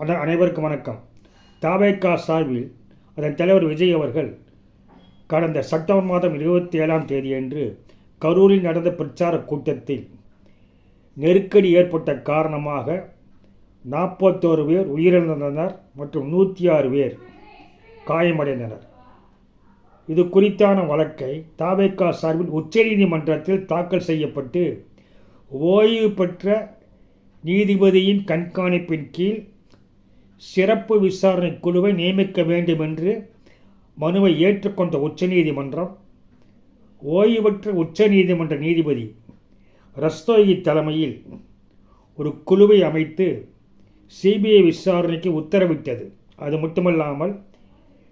அதன் அனைவருக்கும் வணக்கம். தாவேக்கா சார்பில் அதன் தலைவர் விஜய் அவர்கள் கடந்த செப்டம்பர் மாதம் இருபத்தி ஏழாம் தேதியன்று கரூரில் நடந்த பிரச்சார கூட்டத்தில் நெருக்கடி ஏற்பட்ட காரணமாக நாற்பத்தோரு பேர் உயிரிழந்தனர் மற்றும் நூற்றி ஆறு பேர் காயமடைந்தனர். இது குறித்தான வழக்கை தாவேக்கா சார்பில் உச்சநீதிமன்றத்தில் தாக்கல் செய்யப்பட்டு ஓய்வு பெற்ற நீதிபதியின் கண்காணிப்பின் கீழ் சிறப்பு விசாரணை குழுவை நியமிக்க வேண்டும் என்று மனுவை ஏற்றுக்கொண்ட உச்சநீதிமன்றம் ஓய்வு உச்சநீதிமன்ற நீதிபதி ரஸ்தோயி தலைமையில் ஒரு குழுவை அமைத்து சிபிஐ விசாரணைக்கு உத்தரவிட்டது. அது மட்டுமல்லாமல்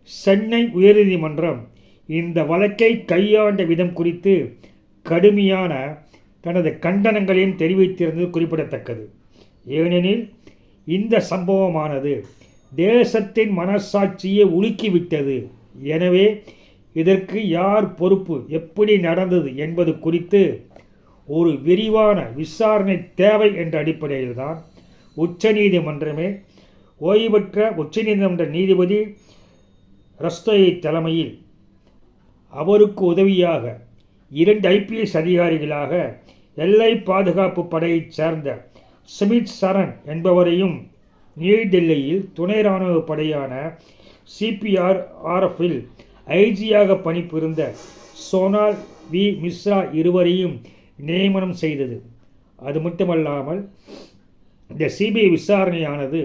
சென்னை உயர்நீதிமன்றம் இந்த வழக்கை கையாண்ட விதம் குறித்து கடுமையான தனது கண்டனங்களையும் தெரிவித்திருந்தது குறிப்பிடத்தக்கது. ஏனெனில் இந்த சம்பவமானது தேசத்தின் மனசாட்சியை உலுக்கிவிட்டது. எனவே இதற்கு யார் பொறுப்பு? எப்படி நடந்தது என்பது குறித்து ஒரு விரிவான விசாரணை தேவை என்ற அடிப்படையில்தான் உச்சநீதிமன்றமே ஓய்வு பெற்ற உச்சநீதிமன்ற நீதிபதி ரஸ்தோயை தலைமையில் அவருக்கு உதவியாக இரண்டு ஐபிஎஸ் அதிகாரிகளாக எல்லை பாதுகாப்பு படையைச் சேர்ந்த சுமித் சரண் என்பவரையும் நியூடெல்லியில் துணை இராணுவ படையான சிபிஆர் ஆர்எஃபில் ஐஜியாக பணிபுரிந்த சோனால் வி. மிஸ்ரா இருவரையும் நியமனம் செய்தது. அது மட்டுமல்லாமல் இந்த சிபிஐ விசாரணையானது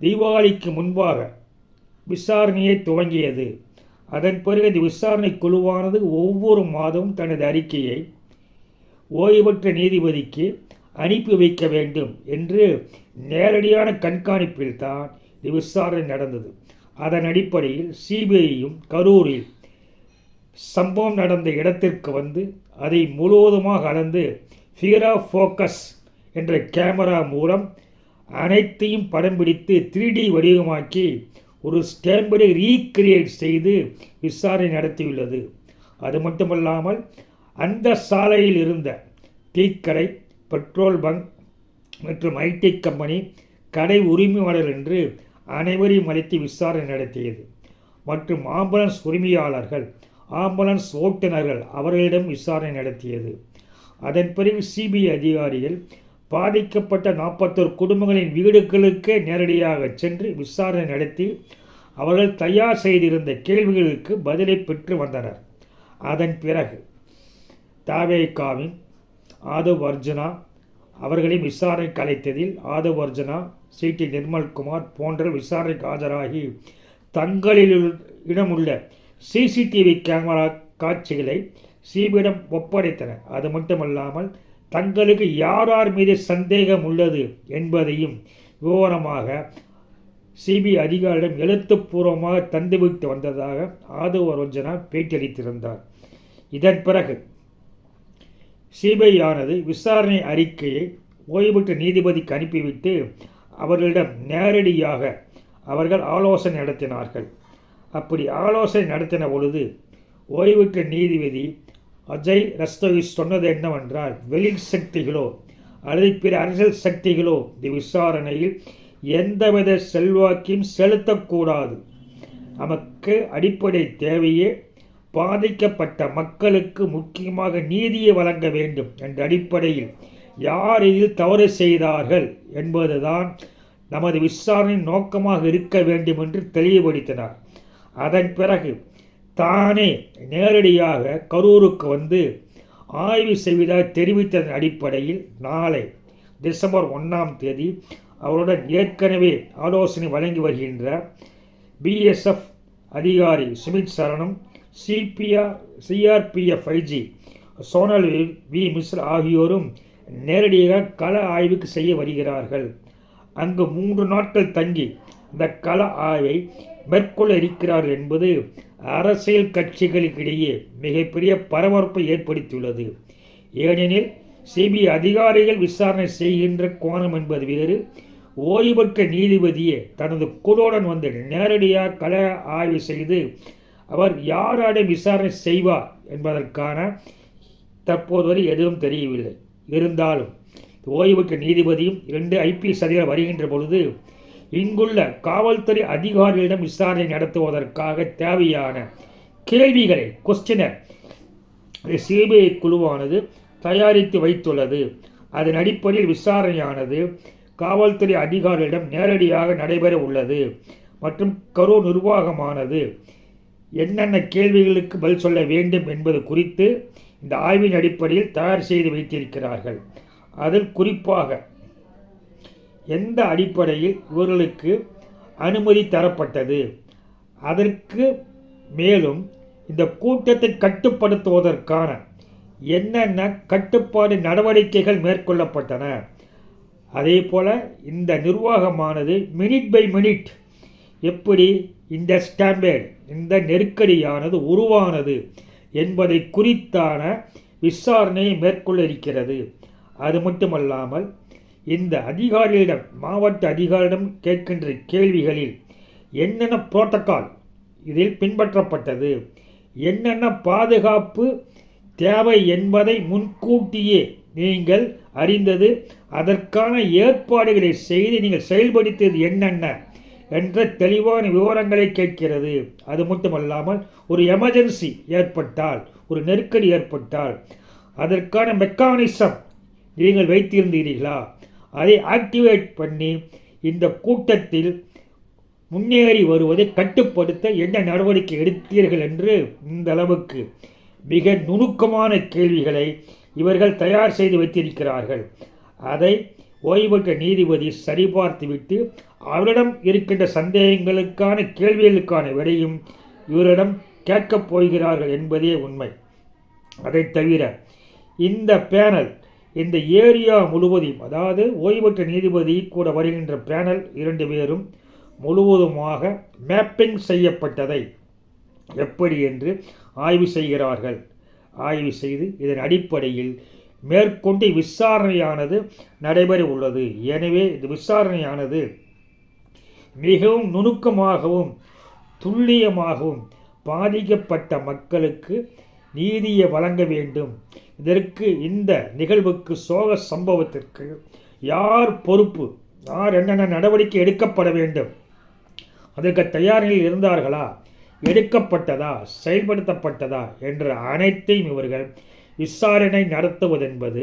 தீபாவளிக்கு முன்பாக விசாரணையை துவங்கியது. அதன் பிறகு இந்த விசாரணை குழுவானது ஒவ்வொரு மாதமும் தனது அறிக்கையை ஓய்வு பெற்ற நீதிபதிக்கு அனுப்பி வைக்க வேண்டும் என்று நேரடியான கண்காணிப்பில் தான் இந்த விசாரணை நடந்தது. அதன் அடிப்படையில் சிபிஐயும் கரூரில் சம்பவம் நடந்த இடத்திற்கு வந்து அதை முழுவதுமாக அளந்து ஃபிகரா ஃபோக்கஸ் என்ற கேமரா மூலம் அனைத்தையும் படம் பிடித்து த்ரீ டி வடிவமாக்கி ஒரு ஸ்டாம்பை ரீக்ரியேட் செய்து விசாரணை நடத்தியுள்ளது. அது மட்டுமல்லாமல் அந்த சாலையில் இருந்த டீக்கடை பெட்ரோல் பங்க் மற்றும் ஐடி கம்பெனி கடை உரிமையாளர் என்று அனைவரையும் அழைத்து விசாரணை நடத்தியது. மற்றும் ஆம்புலன்ஸ் உரிமையாளர்கள் ஆம்புலன்ஸ் ஓட்டுநர்கள் அவர்களிடம் விசாரணை நடத்தியது. அதன் பிறகு சிபிஐ அதிகாரிகள் பாதிக்கப்பட்ட நாற்பத்தோரு குடும்பங்களின் வீடுகளுக்கே நேரடியாக சென்று விசாரணை நடத்தி அவர்கள் தயார் செய்திருந்த கேள்விகளுக்கு பதிலை பெற்று வந்தனர். அதன் பிறகு தாவேகாவின் ஆதவ் அர்ஜுனா அவர்களை விசாரணைக்கு அழைத்ததில் ஆதவ் அர்ஜுனா சி டி நிர்மல்குமார் போன்ற விசாரணைக்கு ஆஜராகி தங்களில் இடமுள்ள சிசிடிவி கேமரா காட்சிகளை சிபியிடம் ஒப்படைத்தனர். அது மட்டுமல்லாமல் தங்களுக்கு யார் யார் மீது சந்தேகம் உள்ளது என்பதையும் விவரமாக சிபி அதிகாரியிடம் எழுத்துப்பூர்வமாக தந்துவிட்டு வந்ததாக ஆதவ் அரோஜனா பேட்டியளித்திருந்தார். இதன் பிறகு சிபிஐயானது ஆனது விசாரணை அறிக்கையை ஓய்வுபெற்ற நீதிபதிக்கு அனுப்பிவிட்டு அவர்களிடம் நேரடியாக அவர்கள் ஆலோசனை நடத்தினார்கள். அப்படி ஆலோசனை நடத்தின பொழுது ஓய்வுற்ற நீதிபதி அஜய் ரஸ்தோகி சொன்னது என்னவென்றால் வெளி சக்திகளோ அல்லது பிற அரசியல் சக்திகளோ இந்த விசாரணையில் எந்தவித செல்வாக்கையும் செலுத்தக்கூடாது. நமக்கு அடிப்படை தேவையே பாதிக்கப்பட்ட மக்களுக்கு முக்கியமாக நீதியை வழங்க வேண்டும் என்ற அடிப்படையில் யார் இதில் தவறு செய்தார்கள் என்பதுதான் நமது விசாரணையின் நோக்கமாக இருக்க வேண்டும் என்று தெளிவுபடுத்தினார். அதன் பிறகு தானே நேரடியாக கரூருக்கு வந்து ஆய்வு செய்வதாக தெரிவித்ததன் அடிப்படையில் நாளை டிசம்பர் ஒன்றாம் தேதி அவருடன் ஏற்கனவே ஆலோசனை வழங்கி வருகின்ற பிஎஸ்எஃப் அதிகாரி சுமித் சரணும் CPR CRPF IG Sonal V Mishra ஆகியோரும் நேரடியாக கள ஆய்வுக்கு செய்ய வருகிறார்கள். அங்கு மூன்று நாட்கள் தங்கி இந்த கள ஆய்வை மேற்கொள்ள இருக்கிறார்கள் என்பது அரசியல் கட்சிகளுக்கிடையே மிகப்பெரிய பரபரப்பை ஏற்படுத்தியுள்ளது. ஏனெனில் சிபிஐ அதிகாரிகள் விசாரணை செய்கின்ற கோணம் என்பது வேறு. ஓய்வு பெற்ற நீதிபதியே தனது குழுவுடன் வந்து நேரடியாக கள ஆய்வு செய்து அவர் யாரிடம் விசாரணை செய்வார் என்பதற்கான தற்போது வரை எதுவும் தெரியவில்லை. இருந்தாலும் ஓய்வுக்கு நீதிபதியும் இரண்டு ஐபிஎஸ் அதிகாரி வருகின்ற பொழுது இங்குள்ள காவல்துறை அதிகாரிகளிடம் விசாரணை நடத்துவதற்காக தேவையான கேள்விகளை கொஸ்டினர் சிபிஐ குழுவானது தயாரித்து வைத்துள்ளது. அதன் அடிப்படையில் விசாரணையானது காவல்துறை அதிகாரிகளிடம் நேரடியாக நடைபெற உள்ளது மற்றும் கரூர் நிர்வாகமானது. என்னென்ன கேள்விகளுக்கு பதில் சொல்ல வேண்டும் என்பது குறித்து இந்த ஆய்வின் அடிப்படையில் தயார் செய்து வைத்திருக்கிறார்கள். அதில் குறிப்பாக எந்த அடிப்படையில் இவர்களுக்கு அனுமதி தரப்பட்டது? அதற்கு மேலும் இந்த கூட்டத்தை கட்டுப்படுத்துவதற்கான என்னென்ன கட்டுப்பாடு நடவடிக்கைகள் மேற்கொள்ளப்பட்டன? அதே போல் இந்த நிர்வாகமானது மினிட் பை மினிட் எப்படி இந்த ஸ்டாம்பேட் இந்த நெருக்கடியானது உருவானது என்பதை குறித்தான விசாரணையை மேற்கொள்ள இருக்கிறது அது மட்டுமல்லாமல் இந்த அதிகாரிகளிடம் மாவட்ட அதிகாரியிடம் கேட்கின்ற கேள்விகளில் என்னென்ன புரோட்டோக்கால் இதில் பின்பற்றப்பட்டது என்னென்ன பாதுகாப்பு தேவை என்பதை முன்கூட்டியே நீங்கள் அறிந்தது அதற்கான ஏற்பாடுகளை செய்து நீங்கள் செயல்படுத்தியது என்னென்ன என்ற தெளிவான விவரங்களை கேட்கிறது. அது மட்டுமல்லாமல் ஒரு எமர்ஜென்சி ஏற்பட்டால் ஒரு நெருக்கடி ஏற்பட்டால் அதற்கான மெக்கானிசம் நீங்கள் வைத்திருந்தீர்களா? அதை ஆக்டிவேட் பண்ணி இந்த கூட்டத்தில் முன்னேறி வருவதை கட்டுப்படுத்த என்ன நடவடிக்கை எடுத்தீர்கள் என்று இந்த அளவுக்கு மிக நுணுக்கமான கேள்விகளை இவர்கள் தயார் செய்து வைத்திருக்கிறார்கள். அதை ஓய்வுபெற்ற நீதிபதி சரிபார்த்துவிட்டு அவரிடம் இருக்கின்ற சந்தேகங்களுக்கான கேள்விகளுக்கான விடையும் இவரிடம் கேட்கப் போகிறார்கள் என்பதே உண்மை. அதை தவிர இந்த பேனல் இந்த ஏரியா முழுவதையும் அதாவது ஓய்வுபெற்ற நீதிபதி கூட வருகின்ற பேனல் இரண்டு பேரும் முழுவதுமாக மேப்பிங் செய்யப்பட்டதை எப்படி என்று ஆய்வு செய்கிறார்கள். ஆய்வு செய்து இதன் அடிப்படையில் மேற்கொண்டு விசாரணையானது நடைபெற உள்ளது எனவே இந்த விசாரணையானது. மிகவும் நுணுக்கமாகவும் துல்லியமாகவும் பாதிக்கப்பட்ட மக்களுக்கு நீதியை வழங்க வேண்டும். இதற்கு இந்த நிகழ்வுக்கு சோக சம்பவத்திற்கு யார் பொறுப்பு? யார் என்னென்ன நடவடிக்கை எடுக்கப்பட வேண்டும்? அதற்கு தயாரில் இருந்தார்களா? எடுக்கப்பட்டதா? செயல்படுத்தப்பட்டதா? என்ற அனைத்தையும் இவர்கள் விசாரணை நடத்துவதென்பது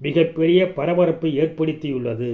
மிகப்பெரிய பரபரப்பை ஏற்படுத்தியுள்ளது.